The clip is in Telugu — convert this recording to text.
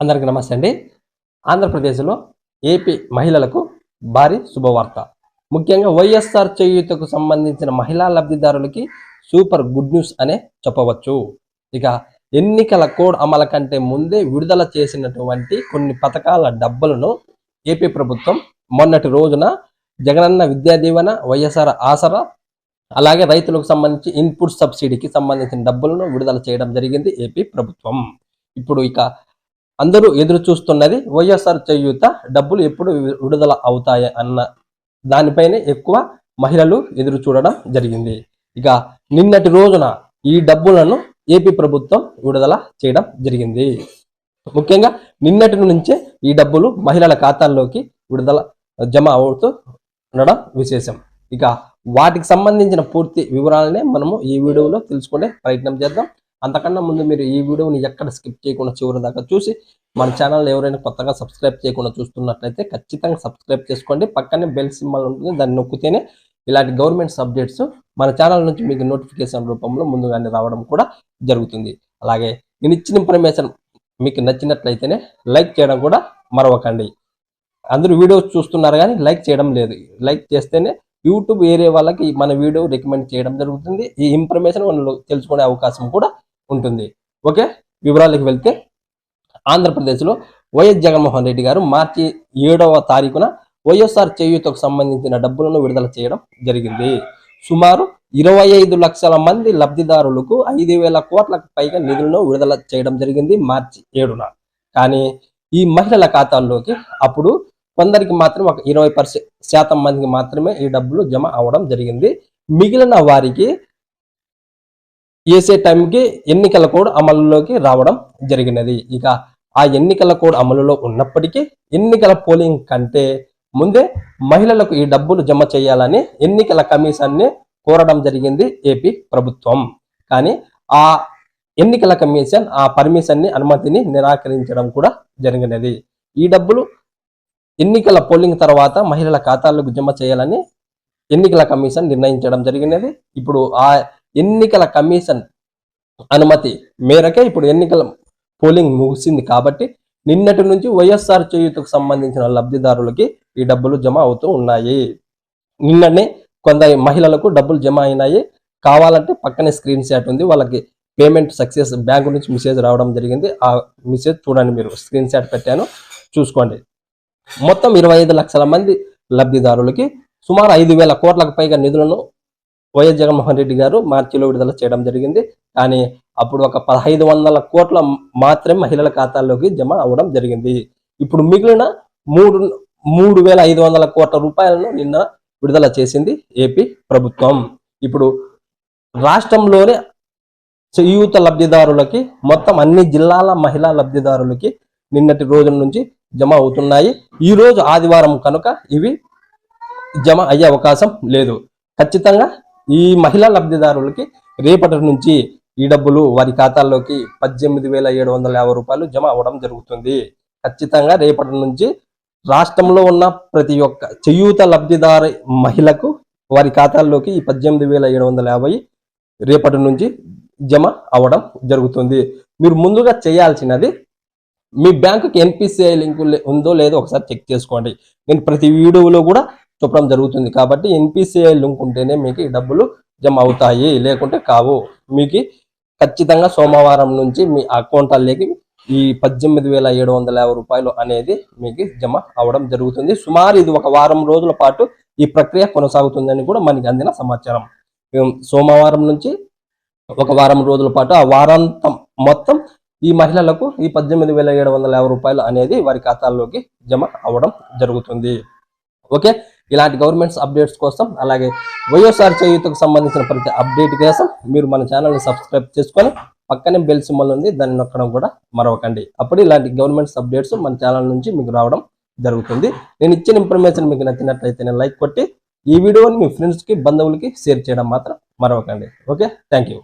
అందరికి నమస్తే అండి. ఆంధ్రప్రదేశ్లో ఏపీ మహిళలకు భారీ శుభవార్త. ముఖ్యంగా వైఎస్ఆర్ చేయూతకు సంబంధించిన మహిళా లబ్ధిదారులకి సూపర్ గుడ్ న్యూస్ అనే చెప్పవచ్చు. ఇక ఎన్నికల కోడ్ అమలు కంటే ముందే విడుదల చేసినటువంటి కొన్ని పథకాల డబ్బులను ఏపీ ప్రభుత్వం మొన్నటి రోజున జగనన్న విద్యా దీవెన వైఎస్ఆర్ ఆసరా అలాగే రైతులకు సంబంధించి ఇన్పుట్ సబ్సిడీకి సంబంధించిన డబ్బులను విడుదల చేయడం జరిగింది ఏపీ ప్రభుత్వం. ఇప్పుడు ఇక అందరూ ఎదురు చూస్తున్నది వైఎస్ఆర్ చేయూత డబ్బులు ఎప్పుడు విడుదల అవుతాయి అన్న దానిపైనే ఎక్కువ మహిళలు ఎదురు చూడడం జరిగింది. ఇక నిన్నటి రోజున ఈ డబ్బులను ఏపీ ప్రభుత్వం విడుదల చేయడం జరిగింది. ముఖ్యంగా నిన్నటి నుంచే ఈ డబ్బులు మహిళల ఖాతాల్లోకి విడుదల జమ అవుతూ ఉండడం విశేషం. ఇక వాటికి సంబంధించిన పూర్తి వివరాలనే మనము ఈ వీడియోలో తెలుసుకునే ప్రయత్నం చేద్దాం. అంతకన్నా ముందు మీరు ఈ వీడియోని ఎక్కడ స్కిప్ చేయకుండా చివరి దాకా చూసి మన ఛానల్ ఎవరైనా కొత్తగా సబ్స్క్రైబ్ చేయకుండా చూస్తున్నట్లయితే ఖచ్చితంగా సబ్స్క్రైబ్ చేసుకోండి. పక్కనే బెల్ సింబల్ ఉంటుంది. దాన్ని నొక్కితేనే ఇలాంటి గవర్నమెంట్స్ అప్డేట్స్ మన ఛానల్ నుంచి మీకు నోటిఫికేషన్ రూపంలో ముందుగానే రావడం కూడా జరుగుతుంది. అలాగే నేను ఇచ్చిన ఇన్ఫర్మేషన్ మీకు నచ్చినట్లయితేనే లైక్ చేయడం కూడా మరవకండి. అందరూ వీడియోస్ చూస్తున్నారు కానీ లైక్ చేయడం లేదు. లైక్ చేస్తేనే యూట్యూబ్ ఏరియా వాళ్ళకి మన వీడియో రికమెండ్ చేయడం జరుగుతుంది. ఈ ఇన్ఫర్మేషన్ వాళ్ళు తెలుసుకునే అవకాశం కూడా ఉంటుంది. ఓకే? వివరాలకు వెళ్తే ఆంధ్రప్రదేశ్లో వైఎస్ జగన్మోహన్ రెడ్డి గారు మార్చి ఏడవ తారీఖున వైఎస్ఆర్ చేయూతకు సంబంధించిన డబ్బులను విడుదల చేయడం జరిగింది. సుమారు ఇరవై ఐదు లక్షల మంది లబ్ధిదారులకు ఐదు వేల కోట్లకు పైగా నిధులను విడుదల చేయడం జరిగింది మార్చి ఏడున. కానీ ఈ మహిళల ఖాతాల్లోకి అప్పుడు కొందరికి మాత్రం ఒక ఇరవై పర్సెంట్ శాతం మందికి మాత్రమే ఈ డబ్బులు జమ అవడం జరిగింది. మిగిలిన వారికి వేసే టైంకి ఎన్నికల కోడ్ అమలులోకి రావడం జరిగినది. ఇక ఆ ఎన్నికల కోడ్ అమలులో ఉన్నప్పటికీ ఎన్నికల పోలింగ్ కంటే ముందే మహిళలకు ఈ డబ్బులు జమ చేయాలని ఎన్నికల కమిషన్ని కోరడం జరిగింది ఏపీ ప్రభుత్వం. కానీ ఆ ఎన్నికల కమిషన్ ఆ పర్మిషన్ని అనుమతిని నిరాకరించడం కూడా జరిగినది. ఈ డబ్బులు ఎన్నికల పోలింగ్ తర్వాత మహిళల ఖాతాలకు జమ చేయాలని ఎన్నికల కమిషన్ నిర్ణయించడం జరిగినది. ఇప్పుడు ఆ ఎన్నికల కమిషన్ అనుమతి మేరకే ఇప్పుడు ఎన్నికల పోలింగ్ ముగిసింది కాబట్టి నిన్నటి నుంచి వైఎస్ఆర్ చేయూతకు సంబంధించిన లబ్ధిదారులకి ఈ డబ్బులు జమ అవుతూ ఉన్నాయి. నిన్ననే కొంత మహిళలకు డబ్బులు జమ అయినాయి. కావాలంటే పక్కనే స్క్రీన్ షాట్ ఉంది. వాళ్ళకి పేమెంట్ సక్సెస్ బ్యాంకు నుంచి మెసేజ్ రావడం జరిగింది. ఆ మెసేజ్ చూడండి మీరు. స్క్రీన్ షాట్ పెట్టాను. చూసుకోండి. మొత్తం ఇరవై ఐదు లక్షల మంది లబ్ధిదారులకి సుమారు ఐదు వేల కోట్లకు పైగా నిధులను వైఎస్ జగన్మోహన్ రెడ్డి గారు మార్చిలో విడుదల చేయడం జరిగింది. కానీ అప్పుడు ఒక పదహైదు వందల కోట్ల మాత్రమే మహిళల ఖాతాల్లోకి జమ అవ్వడం జరిగింది. ఇప్పుడు మిగిలిన మూడు మూడు వేల ఐదు వందల కోట్ల రూపాయలను నిన్న విడుదల చేసింది ఏపీ ప్రభుత్వం. ఇప్పుడు రాష్ట్రంలోని యూత లబ్ధిదారులకి మొత్తం అన్ని జిల్లాల మహిళా లబ్ధిదారులకి నిన్నటి రోజుల నుంచి జమ అవుతున్నాయి. ఈ రోజు ఆదివారం కనుక ఇవి జమ అయ్యే అవకాశం లేదు. ఖచ్చితంగా ఈ మహిళా లబ్ధిదారులకి రేపటి నుంచి ఈ డబ్బులు వారి ఖాతాల్లోకి పద్దెనిమిది వేల ఏడు వందల యాభై రూపాయలు జమ అవ్వడం జరుగుతుంది. ఖచ్చితంగా రేపటి నుంచి రాష్ట్రంలో ఉన్న ప్రతి ఒక్క చేయూత లబ్ధిదారు మహిళకు వారి ఖాతాల్లోకి ఈ పద్దెనిమిది వేల ఏడు వందల యాభై రేపటి నుంచి జమ అవ్వడం జరుగుతుంది. మీరు ముందుగా చేయాల్సినది మీ బ్యాంకుకి ఎన్పిసిఐ లింకు ఉందో లేదో ఒకసారి చెక్ చేసుకోండి. నేను ప్రతి వీడియోలో కూడా చూపడం జరుగుతుంది. కాబట్టి ఎన్పిసిఐ లింక్ ఉంటేనే మీకు ఈ డబ్బులు జమ అవుతాయి లేకుంటే కావు. మీకు ఖచ్చితంగా సోమవారం నుంచి మీ అకౌంట్లకి ఈ పద్దెనిమిది వేల ఏడు వందల యాభై రూపాయలు అనేది మీకు జమ అవడం జరుగుతుంది. సుమారు ఇది ఒక వారం రోజుల పాటు ఈ ప్రక్రియ కొనసాగుతుందని కూడా మనకి అందిన సమాచారం. సోమవారం నుంచి ఒక వారం రోజుల పాటు ఆ వారాంతం మొత్తం ఈ మహిళలకు ఈ పద్దెనిమిది వేల ఏడు వందల యాభై రూపాయలు అనేది వారి ఖాతాల్లోకి జమ అవ్వడం జరుగుతుంది. ఓకే? ఇలాంటి గవర్నమెంట్స్ అప్డేట్స్ కోసం అలాగే వైఎస్ఆర్ చేయూతకు సంబంధించిన ప్రతి అప్డేట్ కోసం మీరు మన ఛానల్ని సబ్స్క్రైబ్ చేసుకొని పక్కనే బెల్ సింబల్ ఉంది దాన్ని నొక్కడం కూడా మరవకండి. అప్పుడు ఇలాంటి గవర్నమెంట్స్ అప్డేట్స్ మన ఛానల్ నుంచి మీకు రావడం జరుగుతుంది. నేను ఇచ్చిన ఇన్ఫర్మేషన్ మీకు నచ్చినట్లయితే నేను లైక్ కొట్టి ఈ వీడియోని మీ ఫ్రెండ్స్కి బంధువులకి షేర్ చేయడం మాత్రం మరవకండి. Okay thank you